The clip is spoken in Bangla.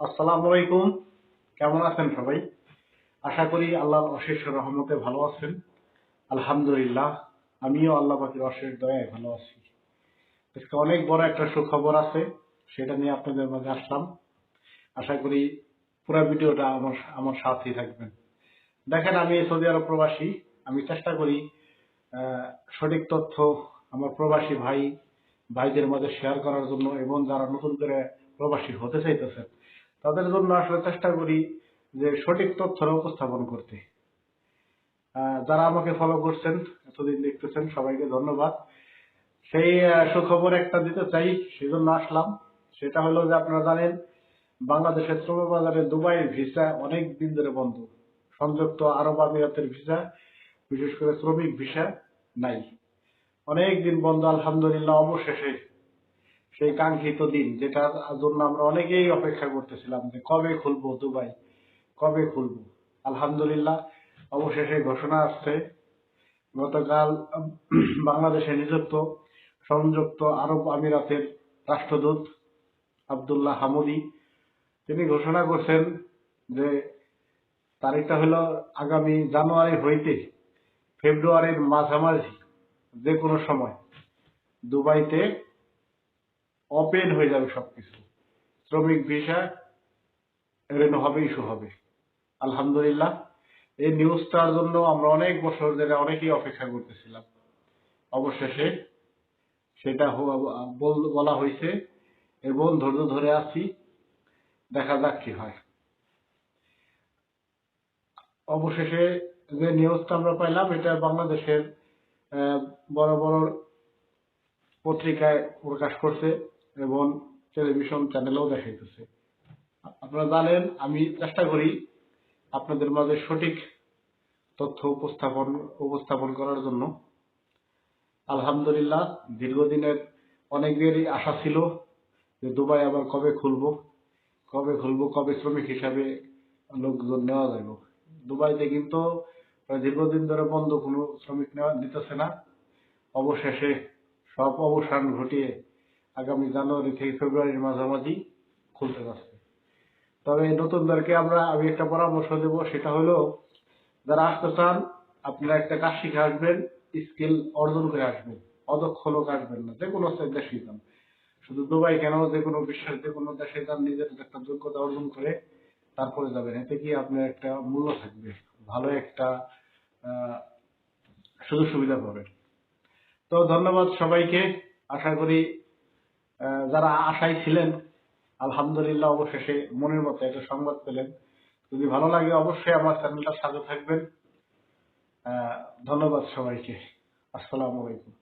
আসসালামু আলাইকুম। কেমন আছেন সবাই? আশা করি আল্লাহর অশেষ রহমতে ভালো আছেন। আলহামদুলিল্লাহ, আমিও আল্লাহ পাখির অশেষ দয়ায় ভালো আছি। আজকে অনেক বড় একটা সুখবর আছে, সেটা নিয়ে আপনাদের মাঝে আসলাম। আশা করি পুরো ভিডিওটা আমার আমার সাথেই থাকবেন। দেখেন, আমি সৌদি আরব প্রবাসী। আমি চেষ্টা করি সঠিক তথ্য আমার প্রবাসী ভাই, ভাইদের মাঝে শেয়ার করার জন্য এবং যারা নতুন করে প্রবাসী হতে চাইতেছেন তাদের জন্য আসলে চেষ্টা করি যে সঠিক তথ্যটা উপস্থাপন করতে। যারা আমাকে ফলো করছেন, এতদিন দেখতেছেন, সবাইকে ধন্যবাদ। সেই সুখবর একটা দিতে চাই, সেজন্য আসলাম। সেটা হলো যে আপনারা জানেন, বাংলাদেশের শ্রম বাজারে দুবাইয়ের ভিসা অনেক দিন ধরে বন্ধ। সংযুক্ত আরব আমিরাতের ভিসা, বিশেষ করে শ্রমিক ভিসা নাই। অনেক দিন বন্ধ, আলহামদুলিল্লাহ, অবশেষে সেই কাঙ্ক্ষিত দিন, যেটার জন্য আমরা অনেকেই অপেক্ষা করতেছিলাম যে কবে খুলবো দুবাই, কবে খুলবো। আলহামদুলিল্লাহ, অবশেষে ঘোষণা আসছে। গতকাল বাংলাদেশে নিযুক্ত সংযুক্ত আরব আমিরাতের রাষ্ট্রদূত আব্দুল্লাহ হামুদি, তিনি ঘোষণা করছেন যে তারিখটা হলো আগামী জানুয়ারি হইতে ফেব্রুয়ারির মাঝামাঝি যে কোনো সময়। দুবাইতে ওপেন হয়ে যাবে সবকিছু। শ্রমিক ভিসা রেনো হবে ইস্যু হবে। আলহামদুলিল্লাহ, এই নিউজটার জন্য আমরা অনেক বছর ধরে অনেকেই অপেক্ষা করতেছিলাম। অবশেষে সেটা বলা হয়েছে এবং ধৈর্য ধরে আছি। দেখা যাক কি হয়। অবশেষে যে নিউজটা আমরা পাইলাম, এটা বাংলাদেশের বড় বড় পত্রিকায় প্রকাশ করছে। এবং টেলিভিশন চ্যানেলেও দেখাইতেছে। আপনারা জানেন, আমি চেষ্টা করি আপনাদের মাঝে সঠিক তথ্য উপস্থাপন উপস্থাপন করার জন্য। আলহামদুলিল্লাহ, দীর্ঘদিনের অনেকেরই আশা ছিল যে দুবাই আবার কবে খুলব কবে খুলব, কবে শ্রমিক হিসাবে লোকজন নেওয়া যাবে দুবাইতে কিন্তু দীর্ঘদিন ধরে বন্ধ কোনো শ্রমিক নেওয়া, নিতেছে না। অবশেষে সব অবসান ঘটিয়ে আগামী জানুয়ারি থেকে ফেব্রুয়ারির মাঝামাঝি খুলতে পারছে তবে নতুনদেরকে আমরা আমি একটা পরামর্শ দেব, সেটা হলো, যারা আসতে চান, আপনারা একটা কাজ শিখে আসবেন, স্কিল অর্জন করে আসবেন, অদক্ষ লোক আসবেন না, যে কোনো দেশেই যান। শুধু দুবাই কেন, যে কোনো বিশ্বের যে কোনো দেশে যান, নিজের একটা যোগ্যতা অর্জন করে তারপরে যাবেন। এতে কি আপনার একটা মূল্য থাকবে, ভালো একটা সুযোগ সুবিধা পাবেন। তো ধন্যবাদ সবাইকে, আশা করি যারা আশায় ছিলেন, আলহামদুলিল্লাহ অবশেষে মনের মতো একটা সংবাদ পেলেন। যদি ভালো লাগে, অবশ্যই আমার চ্যানেলটার সাথে থাকবেন। ধন্যবাদ সবাইকে। আসসালামু আলাইকুম।